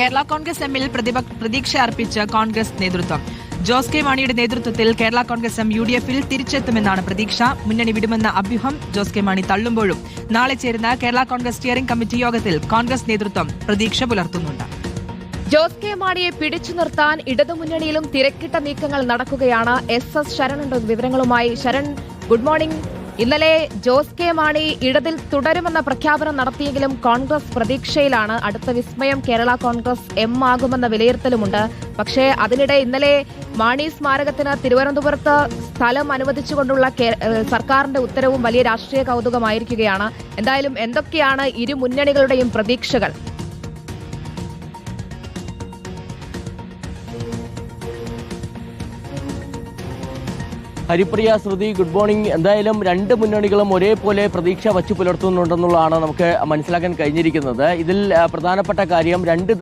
കേരള കോൺഗ്രസ് എമ്മിൽ പ്രതീക്ഷ അർപ്പിച്ച് കോൺഗ്രസ് നേതൃത്വം. ജോസ് കെ മാണിയുടെ നേതൃത്വത്തിൽ Kerala Congress M U D എഫിൽ തിരിച്ചെത്തുമെന്നാണ് പ്രതീക്ഷ. മുന്നണി വിടുമെന്ന അഭ്യൂഹം ജോസ് കെ മാണി തള്ളുമ്പോഴും. നാളെ ചേരുന്ന കേരള കോൺഗ്രസ് സ്റ്റിയറിംഗ് കമ്മിറ്റി യോഗത്തിൽ കോൺഗ്രസ് നേതൃത്വം പ്രതീക്ഷ പുലർത്തുന്നുണ്ട്. ജോസ് കെ മാണിയെ പിടിച്ചു നിർത്താൻ ഇടതുമുന്നണിയിലും തിരക്കിട്ട നീക്കങ്ങൾ നടക്കുകയാണ് എസ് എസ് ശരൺ വിവരങ്ങളുമായി ശരൺ. Good morning. ഇന്നലെ ജോസ് കെ മാണി ഇടതിൽ തുടരുമെന്ന പ്രഖ്യാപനം നടത്തിയെങ്കിലും കോൺഗ്രസ് പ്രതീക്ഷയിലാണ്. അടുത്ത വിസ്മയം കേരള കോൺഗ്രസ് എം ആകുമെന്ന വിലയിരുത്തലുമുണ്ട്. പക്ഷേ അതിനിടെ ഇന്നലെ മാണി സ്മാരകത്തിന് തിരുവനന്തപുരത്ത് സ്ഥലം അനുവദിച്ചുകൊണ്ടുള്ള സർക്കാരിന്റെ ഉത്തരവും വലിയ രാഷ്ട്രീയ കൗതുകമായിരിക്കുകയാണ്. എന്തായാലും എന്തൊക്കെയാണ് ഇരു മുന്നണികളുടെയും പ്രതീക്ഷകൾ? ഹരിപ്രിയ ശ്രുതി ഗുഡ് മോർണിംഗ് എന്തായാലും രണ്ട് മുന്നണികളും ഒരേപോലെ പ്രതീക്ഷ വച്ചു പുലർത്തുന്നുണ്ടെന്നുള്ളതാണ് നമുക്ക് മനസ്സിലാക്കാൻ കഴിഞ്ഞിരിക്കുന്നത്. ഇതിൽ പ്രധാനപ്പെട്ട കാര്യം രണ്ട്